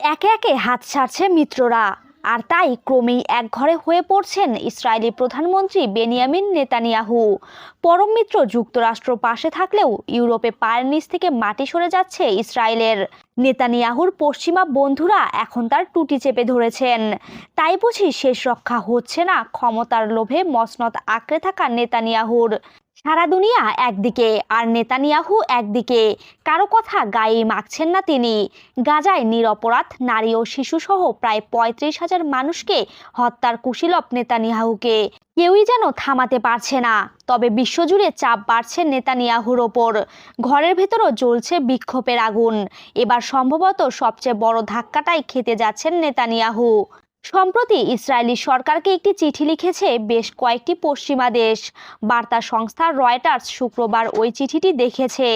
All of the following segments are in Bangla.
একে একে হাত ছাড়ছে মিত্ররা। আর তাই ক্রমেই একঘরে হয়ে পড়ছেন ইসরায়েলি প্রধানমন্ত্রী বেনিয়ামিন নেতানিয়াহু। পরম মিত্র যুক্তরাষ্ট্র পাশে থাকলেও ইউরোপে পায়ের নিচ থেকে মাটি সরে যাচ্ছে ইসরায়েলের। নেতানিয়াহুর পশ্চিমা বন্ধুরা এখন তার টুটি চেপে ধরেছেন। তাই বুঝি শেষ রক্ষা হচ্ছে না ক্ষমতার লোভে মসনদ আঁকড়ে থাকা নেতানিয়াহুর। সারা দুনিয়া একদিকে আর নেতানিয়াহু একদিকে। কারও কথা গায়ে মাখছেন না তিনি। গাজায় নিরপরাধ নারী ও শিশুসহ প্রায় পঁয়ত্রিশ হাজার মানুষকে হত্যার কুশীলভ নেতানিয়াহুকে। কেউই যেন থামাতে পারছে না। তবে বিশ্বজুড়ে চাপ বাড়ছে নেতানিয়াহুর ওপর। ঘরের ভেতরও জ্বলছে বিক্ষোভের আগুন। এবার সম্ভবত সবচেয়ে বড় ধাক্কাটাই খেতে যাচ্ছেন নেতানিয়াহু। সম্প্রতি ইসরায়েলি সরকারকে একটি চিঠি লিখেছে বেশ কয়েকটি পশ্চিমা দেশ। বার্তা সংস্থা রয়টার্স শুক্রবার ওই চিঠিটি দেখেছে।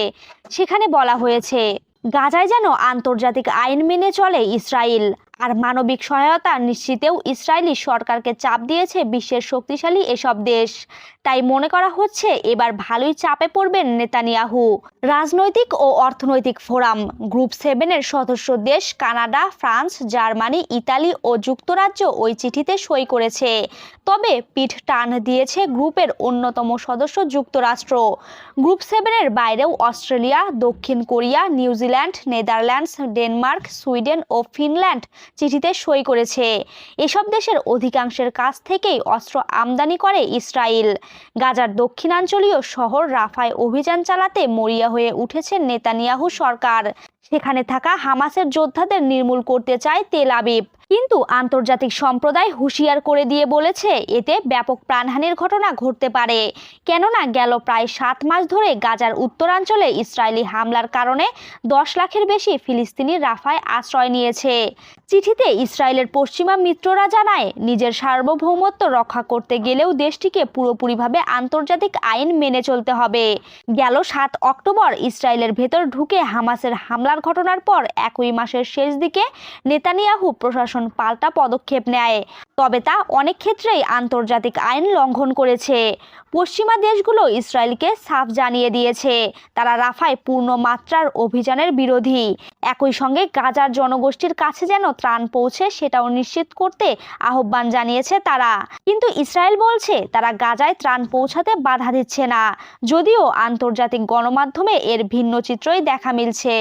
সেখানে বলা হয়েছে, গাজায় যেন আন্তর্জাতিক আইন মেনে চলে ইসরায়েল। আর মানবিক সহায়তা নিশ্চিতেও ইসরায়েলি সরকারকে চাপ দিয়েছে বিশ্বের শক্তিশালী এসব দেশ। তাই মনে করা হচ্ছে এবার ভালোই চাপে পড়বেন নেতানিয়াহু। রাজনৈতিক ও অর্থনৈতিক ফোরাম, গ্রুপ সেভেনের সদস্য দেশ কানাডা, ফ্রান্স, জার্মানি, ইতালি ও যুক্তরাজ্য ওই চিঠিতে সই করেছে। তবে পিঠ টান দিয়েছে গ্রুপের অন্যতম সদস্য যুক্তরাষ্ট্র। গ্রুপ সেভেনের বাইরেও অস্ট্রেলিয়া, দক্ষিণ Korea, New Zealand, Netherlands, Denmark, Sweden ও ফিনল্যান্ড চিঠিতে সই করেছে। এসব দেশের অধিকাংশের কাছ থেকেই অস্ত্র আমদানি করে ইসরায়েল। গাজার দক্ষিণাঞ্চলীয় শহর রাফায় অভিযান চালাতে মরিয়া হয়ে উঠেছে নেতানিয়াহু সরকার। সেখানে থাকা হামাসের যোদ্ধাদের নির্মূল করতে চায় তেল আবিব। কিন্তু আন্তর্জাতিক সম্প্রদায় হুঁশিয়ার করে দিয়ে বলেছে, এতে ব্যাপক প্রাণহানির ঘটনা ঘটতে পারে। কেননা গেল প্রায় সাত মাস ধরে গাজার উত্তরাঞ্চলে ইসরায়েলি হামলার কারণে দশ লাখের বেশি ফিলিস্তিনি রাফায় আশ্রয় নিয়েছে। চিঠিতে ইসরায়েলের পশ্চিমা মিত্ররা জানায়, নিজের সার্বভৌমত্ব রক্ষা করতে গেলেও দেশটিকে পুরোপুরিভাবে আন্তর্জাতিক আইন মেনে চলতে হবে। গেল সাত অক্টোবর ইসরায়েলের ভেতর ঢুকে হামাসের হামলার ঘটনার পর একই মাসের শেষ দিকে নেতানিয়াহু প্রশাসন পাল্টা পদক্ষেপ নেয়। তবে তা অনেক ক্ষেত্রেই আন্তর্জাতিক আইন লঙ্ঘন করেছে। পশ্চিমা দেশগুলো ইসরায়েলকে সাফ জানিয়ে দিয়েছে। তারা রাফায় পূর্ণ মাত্রার অভিযানের বিরোধী। একই সঙ্গে গাজার জনগোষ্ঠীর কাছে যেন ত্রাণ পৌঁছে সেটাও নিশ্চিত করতে আহ্বান জানিয়েছে তারা। কিন্তু ইসরায়েল বলছে তারা গাজায় ত্রাণ পৌঁছাতে বাধা দিচ্ছে না। যদিও আন্তর্জাতিক গণমাধ্যমে এর ভিন্ন চিত্রই দেখা মিলছে।